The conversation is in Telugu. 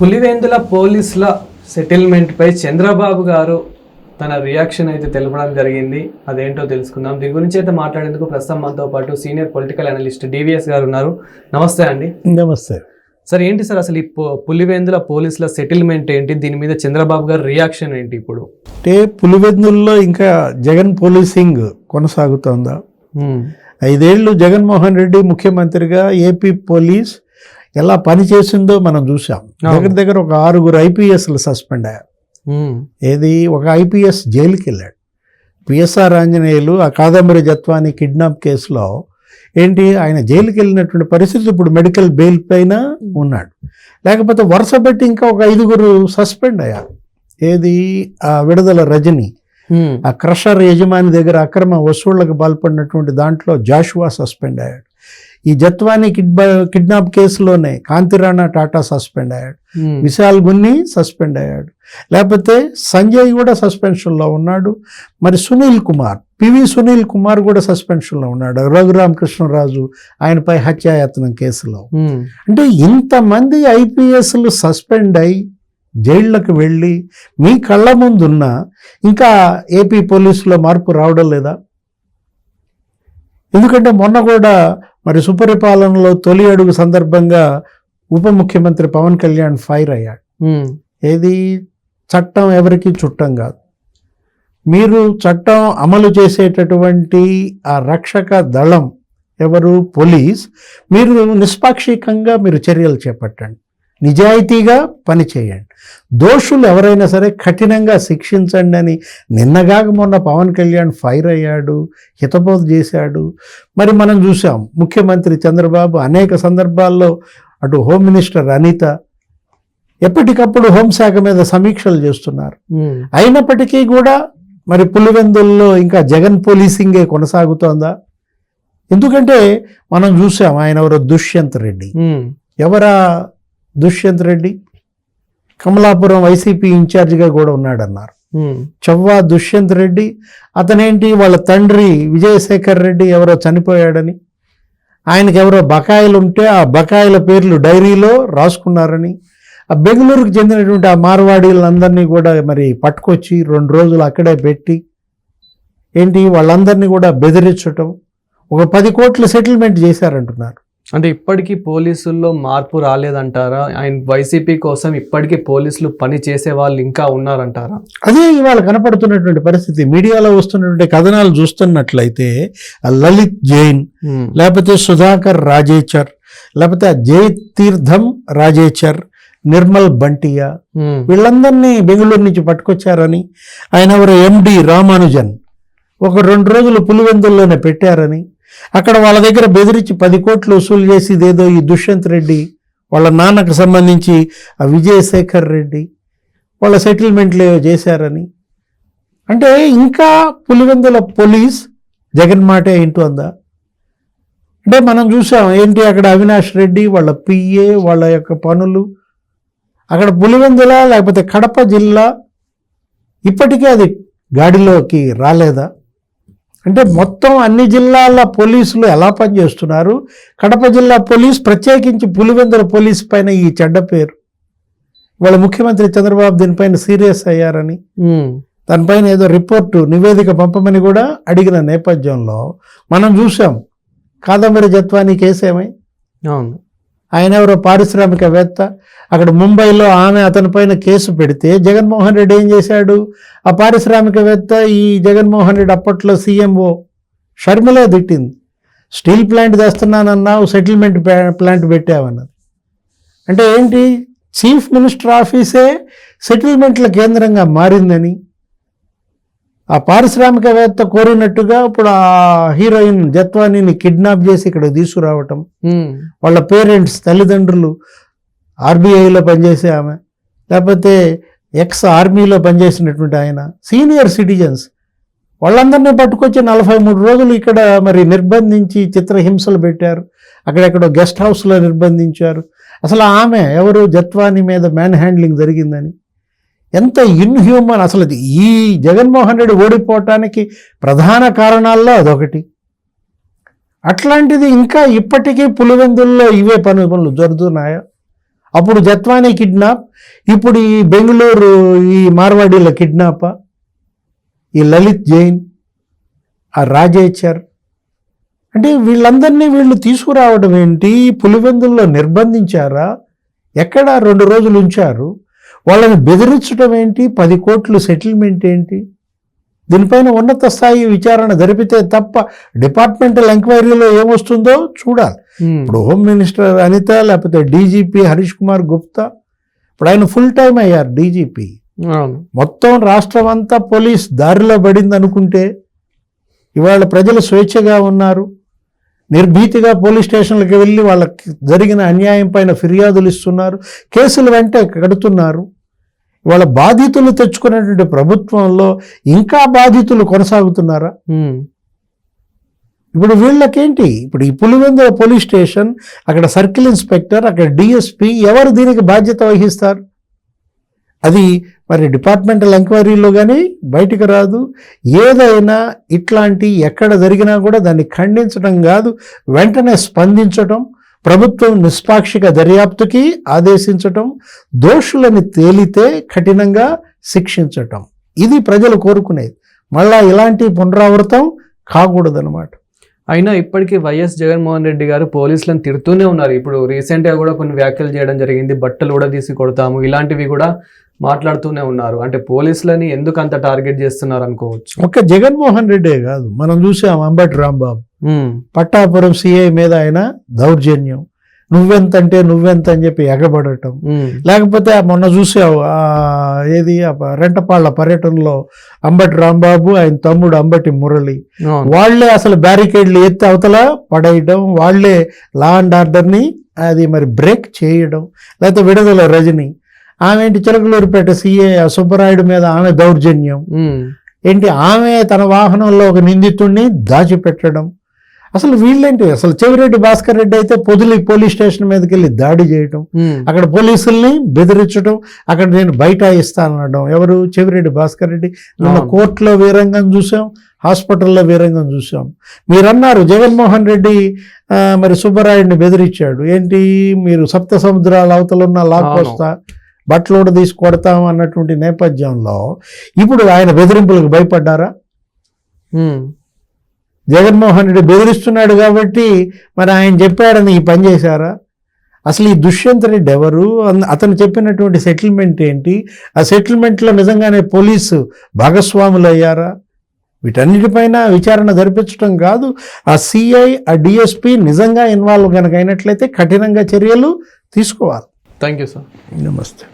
పులివెందుల పోలీసుల సెటిల్మెంట్ పై చంద్రబాబు గారు తన రియాక్షన్ అయితే తెలపడం జరిగింది. అదేంటో తెలుసుకుందాం. దీని గురించి అయితే మాట్లాడేందుకు ప్రస్తుతం మనతో పాటు సీనియర్ పొలిటికల్ అనలిస్ట్ డివిఎస్ గారు ఉన్నారు. నమస్తే అండి. నమస్తే. సార్ ఏంటి సార్ అసలు ఈ పులివెందుల పోలీసుల సెటిల్మెంట్ ఏంటి? దీని మీద చంద్రబాబు గారు రియాక్షన్ ఏంటి ఇప్పుడు? అంటే పులివెందుల్లో ఇంకా జగన్ పోలీసింగ్ కొనసాగుతోందా? ఐదేళ్ళు జగన్మోహన్ రెడ్డి ముఖ్యమంత్రిగా ఏపీ పోలీస్ ఎలా పనిచేసిందో మనం చూసాం దగ్గర దగ్గర ఒక ఆరుగురు ఐపీఎస్లు సస్పెండ్ అయ్యారు. ఏది? ఒక ఐపీఎస్ జైలుకి వెళ్ళాడు. పిఎస్ఆర్ ఆంజనేయులు ఆ కాదంబరి జత్వాని కిడ్నాప్ కేసులో ఏంటి? ఆయన జైలుకి వెళ్ళినటువంటి పరిస్థితి ఇప్పుడు మెడికల్ బెయిల్ పైన ఉన్నాడు. లేకపోతే వరుస పెట్టి ఇంకా ఒక ఐదుగురు సస్పెండ్ అయ్యారు. ఏది? ఆ విడుదల రజని. ఆ క్రషర్ యజమాని దగ్గర అక్రమ వసూళ్ళకు పాల్పడినటువంటి దాంట్లో జాషువా సస్పెండ్ అయ్యాడు. ఈ జత్వాని కిడ్బా కిడ్నాప్ కేసులోనే కాంతిరాణా టాటా సస్పెండ్ అయ్యాడు. ఉమ్, విశాల్ గున్ని సస్పెండ్ అయ్యాడు. లేకపోతే సంజయ్ కూడా సస్పెన్షన్లో ఉన్నాడు. మరి సునీల్ కుమార్ పివి సునీల్ కుమార్ కూడా సస్పెన్షన్లో ఉన్నాడు. రఘురామ కృష్ణరాజు ఆయనపై హత్యాయత్నం కేసులో. ఉమ్, అంటే ఇంతమంది ఐపీఎస్లు సస్పెండ్ అయి జైళ్ళకు వెళ్ళి మీ కళ్ళ ముందున్న ఇంకా ఏపీ పోలీసులో మార్పు రావడం లేదా? ఎందుకంటే మొన్న కూడా మరి సుపరిపాలనలో తొలి అడుగు సందర్భంగా ఉప ముఖ్యమంత్రి పవన్ కళ్యాణ్ ఫైర్ అయ్యాడు. ఏది? చట్టం ఎవరికి చుట్టం కాదు. మీరు చట్టం అమలు చేసేటటువంటి ఆ రక్షక దళం ఎవరు? పోలీస్. మీరు నిష్పాక్షికంగా మీరు చర్యలు చేపట్టండి. నిజాయితీగా పనిచేయండి. దోషులు ఎవరైనా సరే కఠినంగా శిక్షించండి అని నిన్నగాక మొన్న పవన్ కళ్యాణ్ ఫైర్ అయ్యాడు హితబోధ చేశాడు. మరి మనం చూసాం ముఖ్యమంత్రి చంద్రబాబు అనేక సందర్భాల్లో అటు హోమ్ మినిస్టర్ అనిత ఎప్పటికప్పుడు హోంశాఖ మీద సమీక్షలు చేస్తున్నారు. అయినప్పటికీ కూడా మరి పులివెందుల్లో ఇంకా జగన్ పోలీసింగే కొనసాగుతోందా? ఎందుకంటే మనం చూసాం ఆయన ఎవరో దుష్యంత్ రెడ్డి. ఎవరా దుష్యంత్ రెడ్డి కమలాపురం వైసీపీ ఇన్ఛార్జిగా కూడా ఉన్నాడన్నారు. చవ్వా దుష్యంత్ రెడ్డి అతనేంటి వాళ్ళ తండ్రి విజయశేఖర్ రెడ్డి ఎవరో చనిపోయాడని ఆయనకి ఎవరో బకాయిలు ఉంటే ఆ బకాయిల పేర్లు డైరీలో రాసుకున్నారని ఆ బెంగళూరుకు చెందినటువంటి ఆ మార్వాడీలందరినీ కూడా మరి పట్టుకొచ్చి రెండు రోజులు అక్కడే పెట్టి ఏంటి వాళ్ళందరినీ కూడా బెదిరించటం ఒక పది కోట్ల సెటిల్మెంట్ చేశారంటున్నారు. అంటే ఇప్పటికీ పోలీసుల్లో మార్పు రాలేదంటారా? ఆయన వైసీపీ కోసం ఇప్పటికీ పోలీసులు పని చేసే వాళ్ళు ఇంకా ఉన్నారంటారా? అదే ఇవాళ కనపడుతున్నటువంటి పరిస్థితి. మీడియాలో వస్తున్నటువంటి కథనాలు చూస్తున్నట్లయితే లలిత్ జైన్ లేకపోతే సుధాకర్ రాజేచర్ లేకపోతే ఆ జయతీర్థం రాజేచర్ నిర్మల్ బంటియా వీళ్ళందరినీ బెంగళూరు నుంచి పట్టుకొచ్చారని ఆయన ఎవరు ఎండి రామానుజన్ ఒక రెండు రోజులు పులివెందుల్లోనే పెట్టారని అక్కడ వాళ్ళ దగ్గర బెదిరించి పది కోట్లు వసూలు చేసి ఇదేదో ఈ దుష్యంత్ రెడ్డి వాళ్ళ నాన్నకు సంబంధించి ఆ విజయశేఖర్ రెడ్డి వాళ్ళ సెటిల్మెంట్లు ఏవో చేశారని. అంటే ఇంకా పులివెందుల పోలీస్ జగన్ మాటే వింటుందా అంటే మనం చూసాం ఏంటి అక్కడ అవినాష్ రెడ్డి వాళ్ళ పిఏ వాళ్ళ యొక్క పనులు? అక్కడ పులివెందుల లేకపోతే కడప జిల్లా ఇప్పటికే అది గాడిలోకి రాలేదా? అంటే మొత్తం అన్ని జిల్లాల పోలీసులు ఎలా పనిచేస్తున్నారు? కడప జిల్లా పోలీస్ ప్రత్యేకించి పులివెందుల పోలీస్ పైన ఈ చెడ్డ పేరు. వాళ్ళ ముఖ్యమంత్రి చంద్రబాబు దీనిపైన సీరియస్ అయ్యారని. దానిపైన ఏదో రిపోర్టు నివేదిక పంపమని కూడా అడిగిన నేపథ్యంలో మనం చూసాం కాదంబరి జత్వాని కేసు ఏమై అవును. ఆయన ఎవరో పారిశ్రామికవేత్త. అక్కడ ముంబైలో ఆమె అతనిపైన కేసు పెడితే జగన్మోహన్ రెడ్డి ఏం చేశాడు? ఆ పారిశ్రామికవేత్త ఈ జగన్మోహన్ రెడ్డి అప్పట్లో సీఎంఓ షర్మిలే తిట్టింది. స్టీల్ ప్లాంట్ తెస్తున్నానన్నావు సెటిల్మెంట్ ప్లా- ప్లాంట్ పెట్టావన్నది. అంటే ఏంటి? చీఫ్ మినిస్టర్ ఆఫీసే సెటిల్మెంట్ల కేంద్రంగా మారిందని. ఆ పారిశ్రామికవేత్త కోరినట్టుగా ఇప్పుడు ఆ హీరోయిన్ జత్వానీని కిడ్నాప్ చేసి ఇక్కడ తీసుకురావటం. వాళ్ళ పేరెంట్స్ తల్లిదండ్రులు ఆర్బీఐలో పనిచేసే ఆమె లేకపోతే ఎక్స్ ఆర్మీలో పనిచేసినటువంటి ఆయన సీనియర్ సిటిజన్స్. వాళ్ళందరినీ పట్టుకొచ్చి నలభై మూడు రోజులు ఇక్కడ మరి నిర్బంధించి చిత్రహింసలు పెట్టారు. అక్కడెక్కడో గెస్ట్ హౌస్లో నిర్బంధించారు. అసలు ఆమె ఎవరు? జత్వాని మీద మ్యాన్ హ్యాండ్లింగ్ జరిగిందని. ఎంత ఇన్హ్యూమన్ అసలు ఈ జగన్మోహన్ రెడ్డి ఓడిపోవటానికి ప్రధాన కారణాల్లో అదొకటి. అట్లాంటిది ఇంకా ఇప్పటికీ పులివెందుల్లో ఇవే పని పనులు జరుగుతున్నాయా? అప్పుడు జత్వానీ కిడ్నాప్ ఇప్పుడు ఈ బెంగళూరు ఈ మార్వాడీల కిడ్నాప్? ఈ లలిత్ జైన్ ఆ రాజేచర్. అంటే వీళ్ళందరినీ వీళ్ళు తీసుకురావడం ఏంటి? పులివెందుల్లో నిర్బంధించారా? ఎక్కడ రెండు రోజులు ఉంచారు? వాళ్ళని బెదిరించడం ఏంటి? పది కోట్లు సెటిల్మెంట్ ఏంటి? దీనిపైన ఉన్నత స్థాయి విచారణ జరిపితే తప్ప డిపార్ట్మెంటల్ ఎంక్వైరీలో ఏమొస్తుందో చూడాలి. ఉమ్, ఇప్పుడు హోమ్ మినిస్టర్ అనిత లేకపోతే డీజీపీ హరీష్ కుమార్ గుప్తా ఇప్పుడు ఆయన ఫుల్ టైం అయ్యారు డీజీపీ. మొత్తం రాష్ట్రం అంతా పోలీస్ దారిలో పడింది అనుకుంటే ఇవాళ ప్రజలు స్వేచ్ఛగా ఉన్నారు. నిర్భీతిగా పోలీస్ స్టేషన్లకు వెళ్ళి వాళ్ళకి జరిగిన అన్యాయం పైన ఫిర్యాదులు ఇస్తున్నారు కేసులు వెంటే కడుతున్నారు. ఇవాళ బాధితులు తెచ్చుకున్నటువంటి ప్రభుత్వంలో ఇంకా బాధితులు కొనసాగుతున్నారా? ఇప్పుడు వీళ్ళకేంటి? ఇప్పుడు ఈ పులివెందుల పోలీస్ స్టేషన్ అక్కడ సర్కిల్ ఇన్స్పెక్టర్ అక్కడ డిఎస్పి ఎవరు దీనికి బాధ్యత వహిస్తారు? అది మరి డిపార్ట్మెంటల్ ఎంక్వైరీలో కానీ బయటికి రాదు. ఏదైనా ఇట్లాంటి ఎక్కడ జరిగినా కూడా దాన్ని ఖండించడం కాదు వెంటనే స్పందించటం ప్రభుత్వం నిష్పాక్షిక దర్యాప్తుకి ఆదేశించటం దోషులని తేలితే కఠినంగా శిక్షించటం. ఇది ప్రజలు కోరుకునేది. మళ్ళా ఇలాంటి పునరావృతం కాకూడదనమాట అయినా ఇప్పటికీ వైఎస్ జగన్మోహన్ రెడ్డి గారు పోలీసులను తిడుతూనే ఉన్నారు. ఇప్పుడు రీసెంట్గా కూడా కొన్ని వ్యాఖ్యలు చేయడం జరిగింది. బట్టలు కూడా తీసి కొడతాము. ఇలాంటివి కూడా మాట్లాడుతూనే ఉన్నారు. అంటే పోలీసులని ఎందుకు అంత టార్గెట్ చేస్తున్నారు అనుకోవచ్చు? ఒక్క జగన్మోహన్ రెడ్డే కాదు. మనం చూసాం అంబటి రాంబాబు. పట్టాపురం సిఐ మీద ఆయన దౌర్జన్యం. నువ్వెంత అంటే నువ్వెంత అని చెప్పి ఎగబడటం. లేకపోతే మొన్న చూసావు ఆ ఏది రెంటపాళ్ళ పర్యటనలో అంబటి రాంబాబు ఆయన తమ్ముడు అంబటి మురళి. వాళ్ళే అసలు బ్యారికేడ్లు ఎత్తి అవతల పడేయడం వాళ్ళే లా అండ్ ఆర్డర్ని అది మరి బ్రేక్ చేయడం లేకపోతే విడుదల రజని. ఆమె ఏంటి చిలకలూరుపేట సీఏ సుబ్బరాయుడు మీద ఆమె దౌర్జన్యం. ఏంటి ఆమె తన వాహనంలో ఒక నిందితుడిని దాచిపెట్టడం. అసలు వీళ్ళేంటి? అసలు చెవిరెడ్డి భాస్కర్ రెడ్డి అయితే పొదిలి పోలీస్ స్టేషన్ మీదకి వెళ్ళి దాడి చేయటం. అక్కడ పోలీసుల్ని బెదిరించడం అక్కడ నేను బయట ఇస్తానడం ఎవరు? చెవిరెడ్డి భాస్కర్ రెడ్డి. నిన్న అవును. కోర్టులో వీరంగం చూసాం. హాస్పిటల్లో వీరంగం చూసాం. మీరన్నారు జగన్మోహన్ రెడ్డి మరి సుబ్బరాయుడిని బెదిరించాడు. ఏంటి? మీరు సప్త సముద్రాల అవతల ఉన్న లాక్కొస్తా బట్టలు కూడా తీసి కొడతాం అన్నటువంటి నేపథ్యంలో ఇప్పుడు ఆయన బెదిరింపులకు భయపడ్డారా? జగన్మోహన్ రెడ్డి బెదిరిస్తున్నాడు కాబట్టి మరి ఆయన చెప్పాడని ఈ పని చేశారా? అసలు ఈ దుష్యంత్ రెడ్డి ఎవరు? అన్- అతను చెప్పినటువంటి సెటిల్మెంట్ ఏంటి? ఆ సెటిల్మెంట్లో నిజంగానే పోలీసు భాగస్వాములు అయ్యారా వీటన్నిటిపైన విచారణ జరిపించడం కాదు. ఆ సిఐ ఆ డిఎస్పి నిజంగా ఇన్వాల్వ్ కనుక అయినట్లయితే కఠినంగా చర్యలు తీసుకోవాలి. Thank you sir. నమస్తే.